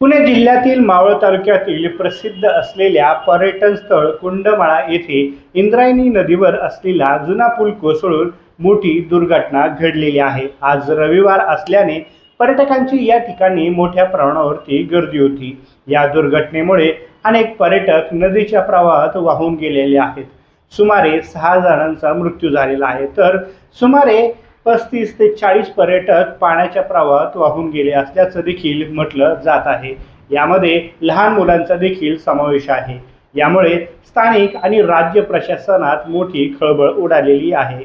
पुणे जिल्ह्यातील मावळ तालुक्यातील प्रसिद्ध असलेल्या पर्यटन स्थळ कुंडमाळा येथे इंद्रायणी नदीवर असलेला जुना पूल कोसळून मोठी दुर्घटना घडलेली आहे. आज रविवार असल्याने पर्यटकांची या ठिकाणी मोठ्या प्रमाणावरती गर्दी होती. या दुर्घटनेमुळे अनेक पर्यटक नदीच्या प्रवाहात वाहून गेलेले आहेत. सुमारे सहा जणांचा मृत्यू झालेला आहे. तर सुमारे पस्तीस ते चाळीस पर्यटक पाण्याच्या प्रवाहात वाहून गेले असल्याचं देखील म्हटलं जात आहे. यामध्ये लहान मुलांचा देखील समावेश आहे. यामुळे स्थानिक आणि राज्य प्रशासनात मोठी खळबळ उडालेली आहे.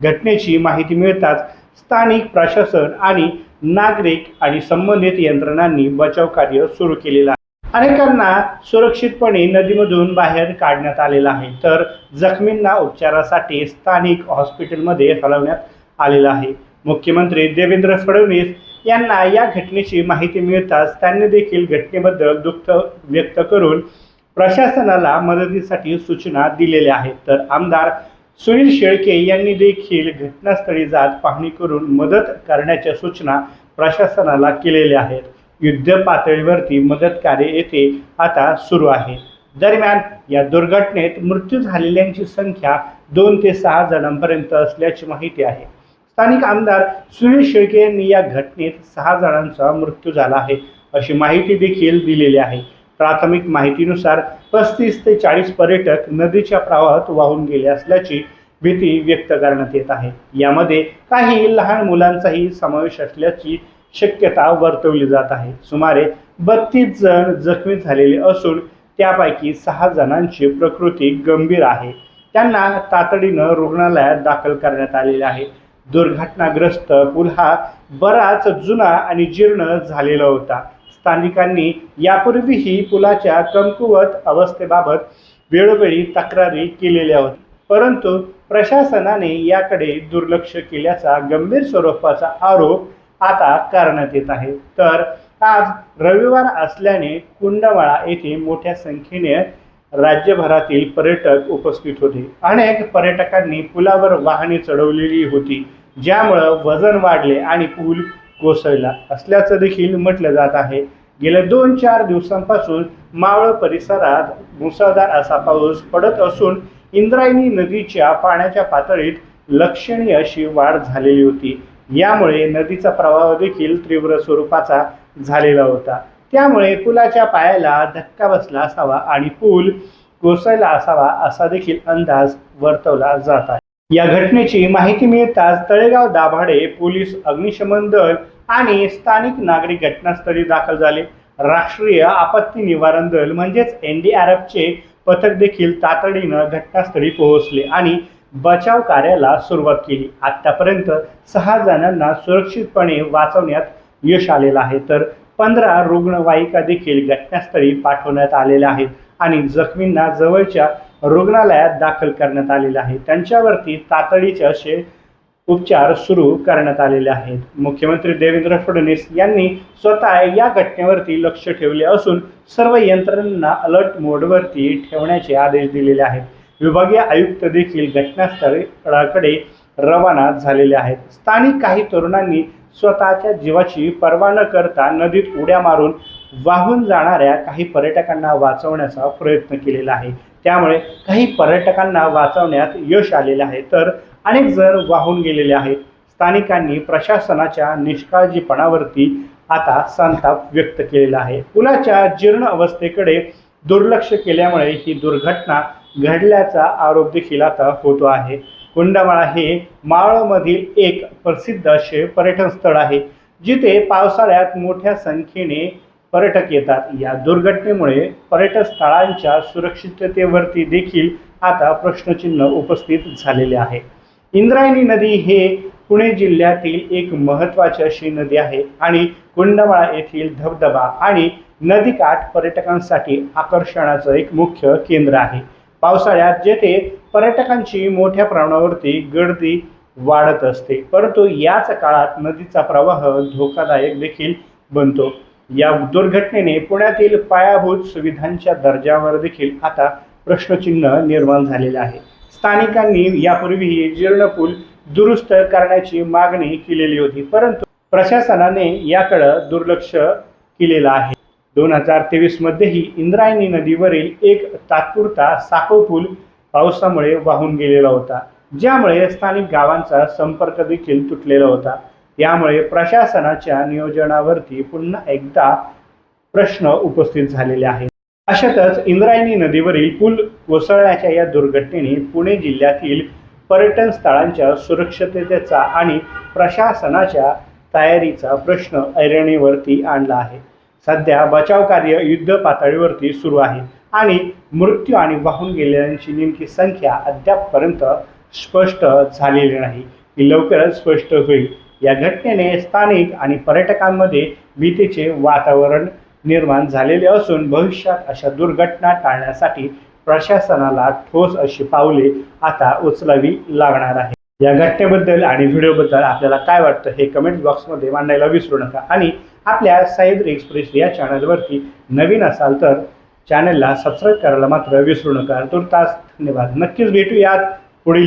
घटनेची माहिती मिळताच स्थानिक प्रशासन आणि नागरिक आणि संबंधित यंत्रणांनी बचाव कार्य सुरू केलेलं आहे. अनेकांना सुरक्षितपणे नदीमधून बाहेर काढण्यात आलेलं आहे. तर जखमींना उपचारासाठी स्थानिक हॉस्पिटलमध्ये हलवण्यात आलेला आहे. मुख्यमंत्री देवेंद्र फडणवीस यांना या घटनेची माहिती मिळताच त्यांनी देखील घटनेबद्दल दुःख व्यक्त करून प्रशासनाला मदतीसाठी सूचना दिलेल्या आहेत. तर आमदार सुनील शेळके यांनी देखील घटनास्थळी जात पाहणी करून मदत करण्याच्या सूचना प्रशासनाला केलेल्या आहेत. युद्ध पातळीवरती मदत कार्य येथे आता सुरू आहे. दरम्यान या दुर्घटनेत मृत्यू झालेल्यांची संख्या दोन ते सहा जणांपर्यंत असल्याची माहिती आहे. स्थानिक आमदार सुनील शेळके यांनी या घटनेत सहा जणांचा मृत्यू झाला आहे अशी माहिती देखील दिलेली आहे. प्राथमिक माहितीनुसार पस्तीस ते चाळीस पर्यटक नदीच्या प्रवाहात वाहून गेले असल्याची भीती व्यक्त करण्यात येत आहे. यामध्ये काही लहान मुलांचाही समावेश असल्याची शक्यता वर्तवली जात आहे. सुमारे बत्तीस जण जखमी झालेले असून त्यापैकी सहा जणांची प्रकृती गंभीर आहे. त्यांना तातडीनं रुग्णालयात दाखल करण्यात आलेले आहे. दुर्घटनाग्रस्त पूल हा बराच जुना आणि जीर्ण झालेला होता. स्थानिकांनी यापूर्वीही पुलाच्या कमकुवत अवस्थेबाबत वेळोवेळी तक्रारी केलेल्या होत्या. परंतु प्रशासनाने याकडे दुर्लक्ष केल्याचा गंभीर स्वरूपाचा आरोप आता करण्यात येत आहे. तर आज रविवार असल्याने कुंडवाळा येथे मोठ्या संख्येने राज्यभरातील पर्यटक उपस्थित होते. अनेक पर्यटकांनी पुलावर वाहने चढवलेली होती. ज्यामुळं वजन वाढले आणि पूल कोसळला. असल्याचं देखील म्हटलं जात आहे. गेल्या दोन चार दिवसांपासून मावळ परिसरात मुसळधार असा पाऊस पडत असून इंद्रायणी नदीच्या पाण्याच्या पातळीत लक्षणीय अशी वाढ झालेली होती. यामुळे नदीचा प्रवाह देखील तीव्र स्वरूपाचा झालेला होता. त्यामुळे पुलाच्या पायाला धक्का बसला असावा आणि पूल कोसळला असावा असा देखील अंदाज वर्तवला जात आहे. या घटनेची माहिती मिळताच तळेगाव दाभाडे पोलीस अग्निशमन दल आणि स्थानिक नागरिक घटनास्थळी दाखल झाले. राष्ट्रीय आपत्ती निवारण दल म्हणजेच एन डी आर एफचे पथक देखील तातडीनं घटनास्थळी पोहोचले आणि बचाव कार्याला सुरुवात केली. आतापर्यंत सहा जणांना सुरक्षितपणे वाचवण्यात यश आलेलं आहे. तर पंधरा रुग्णवाहिका देखील घटनास्थळी पाठवण्यात आलेल्या आहेत आणि जखमींना जवळच्या रुग्णालयात दाखल करण्यात आलेले आहे त्यांच्यावरती तातडीचे असे उपचार सुरू करण्यात आलेले आहेत. मुख्यमंत्री देवेंद्र फडणवीस यांनी स्वतः या घटनेवरती लक्ष ठेवले असून सर्व यंत्रणांना अलर्ट मोडवरती ठेवण्याचे आदेश दिलेले आहेत. विभागीय आयुक्त देखील घटनास्थळाकडे रवाना झालेले आहेत. स्थानिक काही तरुणांनी स्वतःच्या जीवाची पर्वा न करता नदीत उड्या मारून वाहून जाणाऱ्या काही पर्यटकांना वाचवण्याचा प्रयत्न केलेला आहे. त्यामुळे काही पर्यटकांना वाचवण्यात यश आलेले आहे. तर अनेक जण वाहून गेलेले आहेत. स्थानिकांनी प्रशासनाच्या निष्काळजीपणावरती आता संताप व्यक्त केलेला आहे. पुलाच्या जीर्ण अवस्थेकडे दुर्लक्ष केल्यामुळे ही दुर्घटना घडल्याचा आरोप देखील आता होतो आहे. कुंडमाळा हे माळमधील एक प्रसिद्ध असे पर्यटन स्थळ आहे जिथे पावसाळ्यात मोठ्या संख्येने पर्यटक येतात. या दुर्घटनेमुळे पर्यटन स्थळांच्या सुरक्षिततेवरती देखील आता प्रश्नचिन्ह उपस्थित झालेले आहे. इंद्रायणी नदी हे पुणे जिल्ह्यातील एक महत्त्वाची अशी नदी आहे आणि कुंडमाळा येथील धबधबा आणि नदीकाठ पर्यटकांसाठी आकर्षणाचं एक मुख्य केंद्र आहे. पावसाळ्यात जेथे पर्यटकांची मोठ्या प्रमाणावरती गर्दी वाढत असते परंतु याच काळात नदीचा प्रवाह धोकादायक देखील बनतो. या दुर्घटनेने पुण्यातील पायाभूत सुविधांच्या दर्जावर देखील आता प्रश्नचिन्ह निर्माण झालेले आहे. स्थानिकांनी यापूर्वीही जीर्ण पूल दुरुस्त करण्याची मागणी केलेली होती परंतु प्रशासनाने याकडं दुर्लक्ष केलेलं आहे. दोन हजार तेवीसमध्येही इंद्रायणी नदीवरील एक तात्पुरता साखो पूल पावसामुळे वाहून गेलेला होता ज्यामुळे स्थानिक गावांचा संपर्क देखील तुटलेला होता. यामुळे प्रशासनाच्या नियोजनावरती पुन्हा एकदा प्रश्न उपस्थित झालेले आहेत. अशातच इंद्रायणी नदीवरील पूल कोसळण्याच्या या दुर्घटनेने पुणे जिल्ह्यातील पर्यटन स्थळांच्या सुरक्षिततेचा आणि प्रशासनाच्या तयारीचा प्रश्न ऐरणीवरती आणला आहे. सध्या बचाव कार्य युद्ध पातळीवरती सुरू आहे आणि मृत्यू आणि वाहून गेलेल्यांची नेमकी संख्या अद्यापपर्यंत स्पष्ट झालेली नाही. ही लवकरच स्पष्ट होईल. या घटनेने स्थानिक आणि पर्यटकांमध्ये भीतीचे वातावरण निर्माण झालेले असून भविष्यात अशा दुर्घटना टाळण्यासाठी प्रशासनाला ठोस अशी पावले आता उचलावी लागणार आहे. या घटनेबद्दल आणि व्हिडिओबद्दल आपल्याला काय वाटतं हे कमेंट बॉक्समध्ये मांडायला विसरू नका. आणि आपल्या सह्याद्री एक्सप्रेस या चॅनलवरती नवीन असाल तर चॅनलला सबस्क्राईब करायला मात्र विसरू नका. तुर्तास धन्यवाद. नक्कीच भेटूयात पुढील